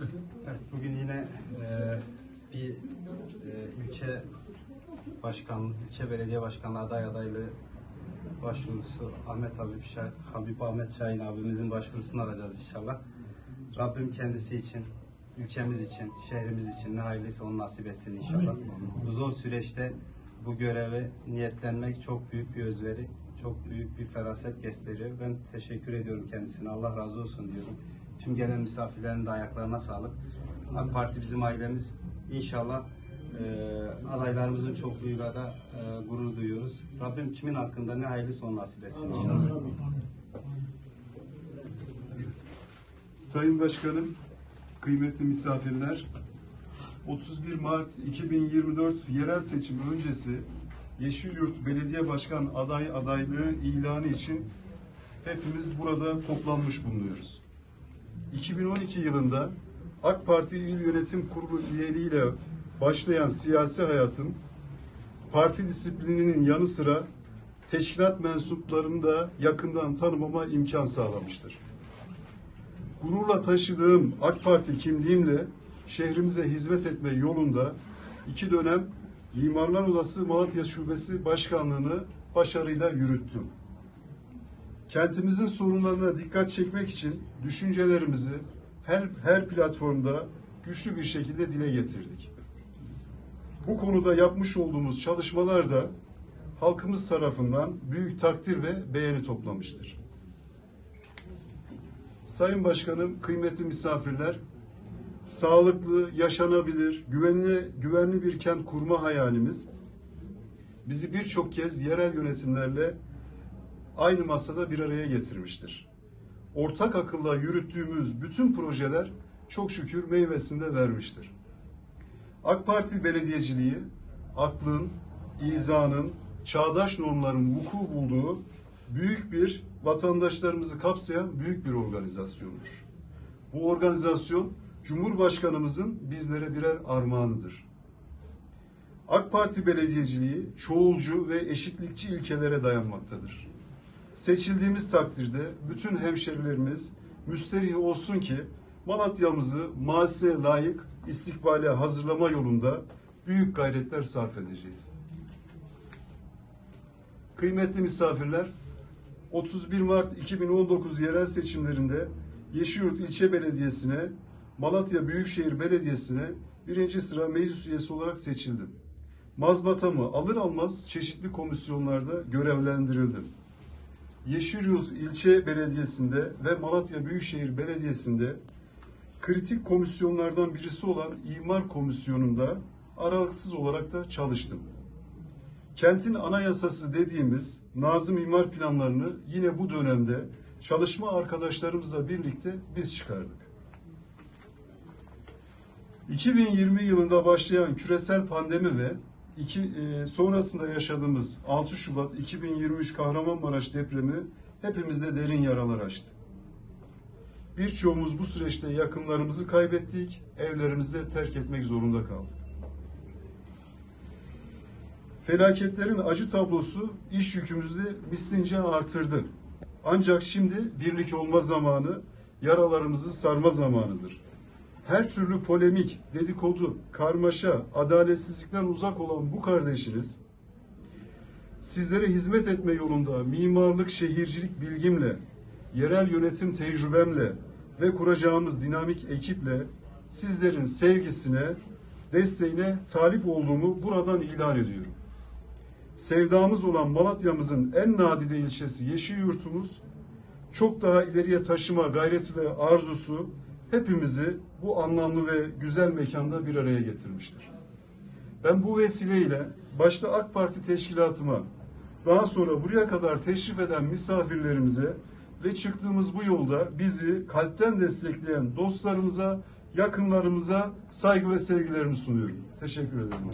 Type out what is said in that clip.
Evet, bugün yine e, bir e, ilçe başkan, ilçe belediye başkanlığı aday adaylığı başvurusu Ahmet Habib, Şah, Habib Ahmet Şahin abimizin başvurusunu alacağız inşallah. Rabbim kendisi için, ilçemiz için, şehrimiz için ne hayırlıysa onu nasip etsin inşallah. Bu zor süreçte bu göreve niyetlenmek çok büyük bir özveri, çok büyük bir feraset gösteriyor. Ben teşekkür ediyorum kendisine. Allah razı olsun diyorum. Tüm gelen misafirlerin de ayaklarına sağlık. AK Parti bizim ailemiz. İnşallah e, adaylarımızın çokluğuyla da e, gurur duyuyoruz. Rabbim kimin hakkında ne hayırlısı onu nasip etsin inşallah. Sayın Başkanım, kıymetli misafirler, 31 Mart 2024 yerel seçim öncesi Yeşilyurt Belediye Başkan aday adaylığı ilanı için hepimiz burada toplanmış bulunuyoruz. 2012 yılında AK Parti İl Yönetim Kurulu üyeliğiyle başlayan siyasi hayatım parti disiplininin yanı sıra teşkilat mensuplarını da yakından tanımama imkan sağlamıştır gururla taşıdığım AK Parti kimliğimle şehrimize hizmet etme yolunda iki dönem Mimarlar Odası Malatya Şubesi Başkanlığını başarıyla yürüttüm. Kentimizin sorunlarına dikkat çekmek için düşüncelerimizi her, her platformda güçlü bir şekilde dile getirdik. Bu konuda yapmış olduğumuz çalışmalar da halkımız tarafından büyük takdir ve beğeni toplamıştır. Sayın Başkanım, kıymetli misafirler, sağlıklı, yaşanabilir, güvenli, güvenli bir kent kurma hayalimiz bizi birçok kez yerel yönetimlerle aynı masada bir araya getirmiştir. Ortak akılla yürüttüğümüz bütün projeler çok şükür meyvesini de vermiştir. AK Parti belediyeciliği, aklın, izanın, çağdaş normların vuku bulduğu büyük bir vatandaşlarımızı kapsayan büyük bir organizasyondur. Bu organizasyon Cumhurbaşkanımızın bizlere birer armağanıdır. AK Parti belediyeciliği çoğulcu ve eşitlikçi ilkelere dayanmaktadır. Seçildiğimiz takdirde bütün hemşerilerimiz müsterih olsun ki Malatya'mızı muasseseye layık istikbale hazırlama yolunda büyük gayretler sarf edeceğiz. Kıymetli misafirler, 31 Mart 2019 yerel seçimlerinde Yeşilyurt İlçe Belediyesi'ne, Malatya Büyükşehir Belediyesi'ne birinci sıra meclis üyesi olarak seçildim. Mazbatamı alır almaz çeşitli komisyonlarda görevlendirildim. Yeşilyurt İlçe Belediyesi'nde ve Malatya Büyükşehir Belediyesi'nde kritik komisyonlardan birisi olan İmar Komisyonu'nda aralıksız olarak da çalıştım. Kentin anayasası dediğimiz Nazım imar planlarını yine bu dönemde çalışma arkadaşlarımızla birlikte biz çıkardık. 2020 yılında başlayan küresel pandemi ve iki, e, sonrasında yaşadığımız 6 Şubat 2023 Kahramanmaraş depremi hepimizde derin yaralar açtı. Birçoğumuz bu süreçte yakınlarımızı kaybettik, evlerimizde terk etmek zorunda kaldık. Felaketlerin acı tablosu iş yükümüzü mislince artırdı. Ancak şimdi birlik olma zamanı, yaralarımızı sarma zamanıdır. Her türlü polemik, dedikodu, karmaşa, adaletsizlikten uzak olan bu kardeşiniz, sizlere hizmet etme yolunda mimarlık, şehircilik bilgimle, yerel yönetim tecrübemle ve kuracağımız dinamik ekiple sizlerin sevgisine, desteğine talip olduğumu buradan ilan ediyorum. Sevdamız olan Malatya'mızın en nadide ilçesi Yeşilyurt'umuz çok daha ileriye taşıma gayreti ve arzusu hepimizi bu anlamlı ve güzel mekanda bir araya getirmiştir. Ben bu vesileyle başta AK Parti teşkilatıma, daha sonra buraya kadar teşrif eden misafirlerimize ve çıktığımız bu yolda bizi kalpten destekleyen dostlarımıza, yakınlarımıza saygı ve sevgilerimi sunuyorum. Teşekkür ederim.